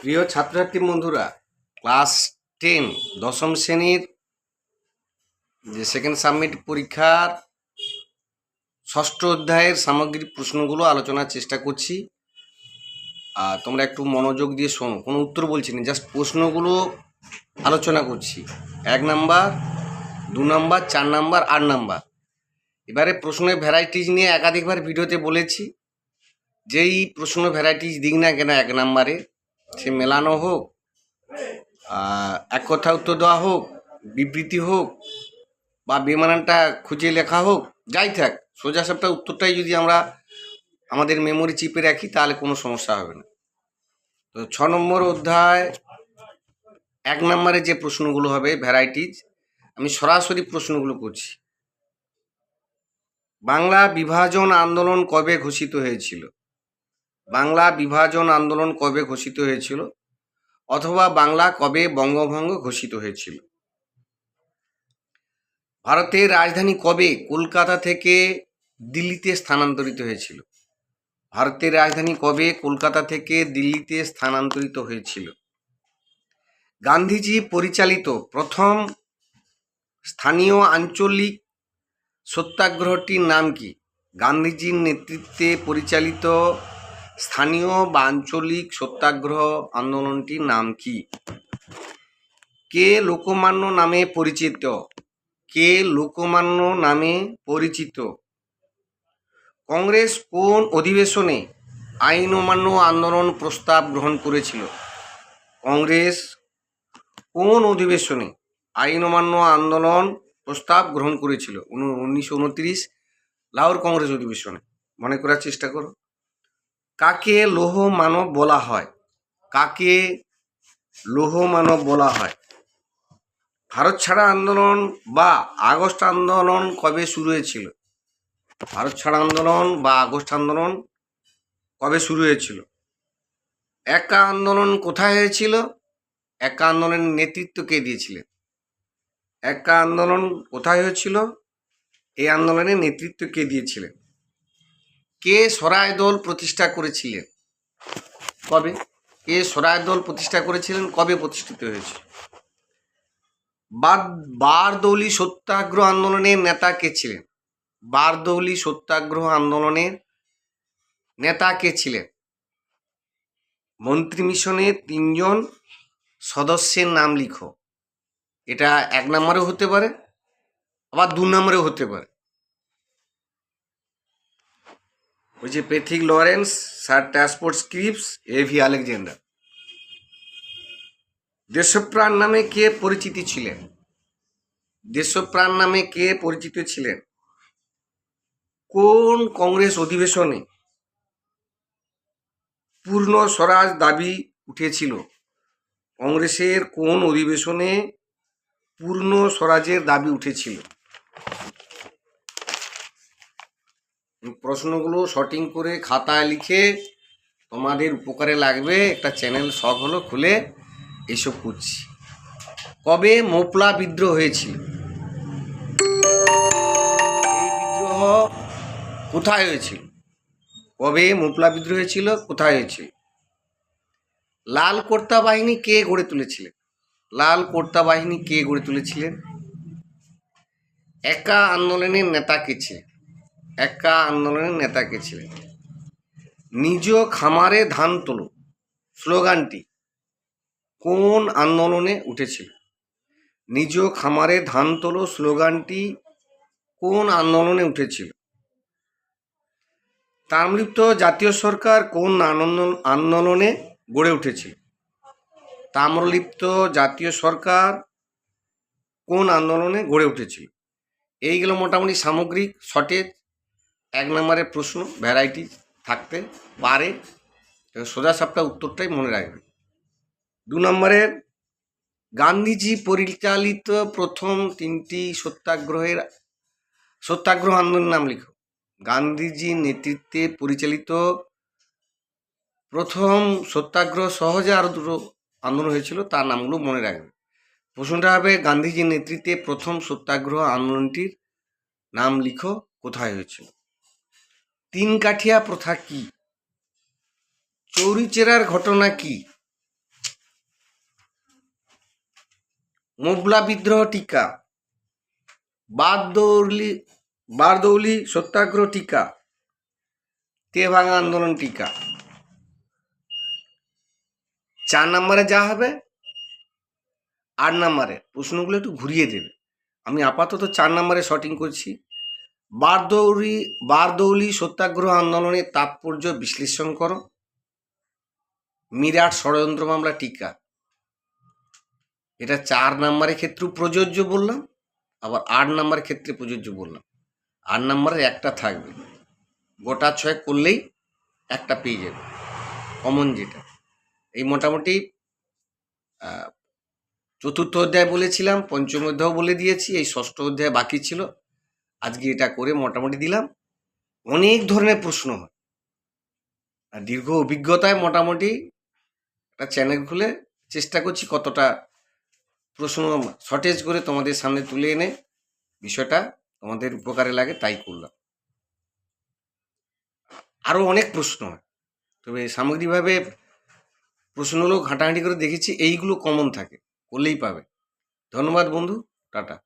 প্রিয় ছাত্রছাত্রী বন্ধুরা, ক্লাস টেন, দশম শ্রেণির যে সেকেন্ড সাবমিট পরীক্ষার ষষ্ঠ অধ্যায়ের সামগ্রিক প্রশ্নগুলো আলোচনার চেষ্টা করছি। আর তোমরা একটু মনোযোগ দিয়ে শোনো, কোনো উত্তর বলছি না জাস্ট প্রশ্নগুলো আলোচনা করছি। এক নাম্বার, দু নাম্বার, চার নাম্বার, আট নাম্বার। এবারে প্রশ্নের ভ্যারাইটিস নিয়ে একাধিকবার ভিডিওতে বলেছি, যেই প্রশ্ন ভ্যারাইটিস দিক না কেন এক নাম্বারে সে মেলানো হোক এক কথা উত্তর দেওয়া হোক, বিবৃতি হোক, বা বিমানটা খুঁজে লেখা হোক, যাই থাক, সোজা সাপটা উত্তরটাই যদি আমরা আমাদের মেমোরি চিপে রাখি, তাহলে কোনো সমস্যা হবে না। তো ছ নম্বর অধ্যায়, এক নম্বরে যে প্রশ্নগুলো হবে ভ্যারাইটিজ আমি সরাসরি প্রশ্নগুলো করছি। বাংলা বিভাজন আন্দোলন কবে ঘোষিত হয়েছিল? বাংলা বিভাজন আন্দোলন কবে ঘোষিত হয়েছিল? অথবা বাংলা কবে বঙ্গভঙ্গ ঘোষিত হয়েছিল? ভারতের রাজধানী কবে কলকাতা থেকে দিল্লিতে স্থানান্তরিত হয়েছিল? ভারতের রাজধানী কবে কলকাতা থেকে দিল্লিতে স্থানান্তরিত হয়েছিল? গান্ধীজি পরিচালিত প্রথম স্থানীয় আঞ্চলিক সত্যাগ্রহটির নাম কি? গান্ধীজির নেতৃত্বে পরিচালিত স্থানীয় বা আঞ্চলিক সত্যাগ্রহ আন্দোলনটির নাম কি? কে লোকমান্য নামে পরিচিত? কে লোকমান্য নামে পরিচিত? কংগ্রেস কোন অধিবেশনে আইন অমান্য আন্দোলন প্রস্তাব গ্রহণ করেছিল? কংগ্রেস কোন অধিবেশনে আইন অমান্য আন্দোলন প্রস্তাব গ্রহণ করেছিল? উনিশশো উনত্রিশ, লাহোর কংগ্রেস অধিবেশনে। মনে করার চেষ্টা করো। কাকে লৌহ মানব বলা হয়? কাকে লৌহ মানব বলা হয়? ভারত ছাড়া আন্দোলন বা আগস্ট আন্দোলন কবে শুরু হয়েছিল? ভারত ছাড়া আন্দোলন বা আগস্ট আন্দোলন কবে শুরু হয়েছিল? একা আন্দোলন কোথায় হয়েছিল? একা আন্দোলনের নেতৃত্ব কে দিয়েছিলেন? একা আন্দোলন কোথায় হয়েছিল? এই আন্দোলনের নেতৃত্ব কে দিয়েছিলেন? কে সরায় দল প্রতিষ্ঠা করেছিলেন? কবে? কে সরায় দল প্রতিষ্ঠা করেছিলেন? কবে প্রতিষ্ঠিত হয়েছে? বারদৌলি সত্যাগ্রহ আন্দোলনের নেতা কে ছিলেন? বারদৌলি সত্যাগ্রহ আন্দোলনের নেতা কে ছিলেন? মন্ত্রী মিশনের তিনজন সদস্যের নাম লিখো। এটা এক নম্বরেও হতে পারে, আবার দু নম্বরেও হতে পারে। ওই যে Pethick Lawrence, sir transport Cripps A V Alexander. Deshapran নামে কে পরিচিতি ছিলেন? দেশপ্রাণ নামে কে পরিচিত ছিলেন? কোন কংগ্রেস অধিবেশনে পূর্ণ স্বরাজ দাবি উঠেছিল? কংগ্রেসের কোন অধিবেশনে পূর্ণ স্বরাজের দাবি উঠেছিল? প্রশ্নগুলো শর্টিং করে খাতায় লিখে তোমাদের উপকারে লাগবে। একটা চ্যানেল শখ হলো খুলে এইসব করছি। কবে মোপলা বিদ্রোহ হয়েছিল? বিদ্রোহ কোথায় হয়েছিল? কবে মোপলা বিদ্রোহ হয়েছিল? কোথায় হয়েছিল? লাল কর্তা বাহিনী কে গড়ে তুলেছিলেন? লাল কর্তা বাহিনী কে গড়ে তুলেছিলেন? একা আন্দোলনের নেতা কে ছিলেন? একা আন্দোলনের নেতা কে ছিলেন। নিজ খামারে ধান তোলো, স্লোগানটি কোন আন্দোলনে উঠেছিল? নিজ খামারে ধান তোলো, স্লোগানটি কোন আন্দোলনে উঠেছিল? তাম্রলিপ্ত জাতীয় সরকার কোন আন্দোলনে গড়ে উঠেছিল? তাম্রলিপ্ত জাতীয় সরকার কোন আন্দোলনে গড়ে উঠেছিল? এইগুলো মোটামুটি সামগ্রিক শর্টেজ এক নম্বরের প্রশ্ন ভ্যারাইটি থাকতে পারে। সোজা সাপটা উত্তরটাই মনে রাখবে। দু নম্বরের, গান্ধীজি পরিচালিত প্রথম তিনটি সত্যাগ্রহের, সত্যাগ্রহ আন্দোলনের নাম লিখো। গান্ধীজির নেতৃত্বে পরিচালিত প্রথম সত্যাগ্রহ সহজে আরও দুটো আন্দোলন হয়েছিল, তার নামগুলো মনে রাখবে। প্রশ্নটা হবে গান্ধীজির নেতৃত্বে প্রথম সত্যাগ্রহ আন্দোলনটির নাম লিখো, কোথায় হয়েছিল? তিন কাঠিয়া প্রথা কি? চৌরিচেরার ঘটনা কি? মোবলা বিদ্রোহ টিকা। বারদৌলি বারদৌলি সত্যাগ্রহ টিকা। তেভাঙা আন্দোলন টিকা। চার নম্বরে যা হবে? আট নম্বরে। প্রশ্নগুলো একটু ঘুরিয়ে দেবে। আমি আপাতত চার নম্বরে শটিং করছি। বারদৌলি বারদৌলি সত্যাগ্রহ আন্দোলনের তাৎপর্য বিশ্লেষণ করো। মিরাট ষড়যন্ত্র মামলা টিকা। এটা চার নম্বরের ক্ষেত্রেও প্রযোজ্য বললাম, আবার আট নম্বরের ক্ষেত্রে প্রযোজ্য বললাম। আট নম্বরের একটা থাকবে। গোটা ছয় করলেই একটা পেয়ে যাবে কমন যেটা। এই মোটামুটি চতুর্থ অধ্যায় বলেছিলাম, পঞ্চম অধ্যায় বলে দিয়েছি, এই ষষ্ঠ অধ্যায় বাকি ছিল। আজকে এটা করে মোটামুটি দিলাম। অনেক ধরনের প্রশ্ন হয়। আর দীর্ঘ অভিজ্ঞতায় মোটামুটি একটা চ্যানেল খুলে চেষ্টা করছি কতটা প্রশ্ন শর্টেজ করে তোমাদের সামনে তুলে এনে বিষয়টা তোমাদের উপকারে লাগে তাই করলাম। আরও অনেক প্রশ্ন হয়। তবে সামগ্রিকভাবে প্রশ্নগুলো ঘাঁটাঘাঁটি করে দেখেছি, এইগুলো কমন থাকে, করলেই পাবে। ধন্যবাদ বন্ধু, টাটা।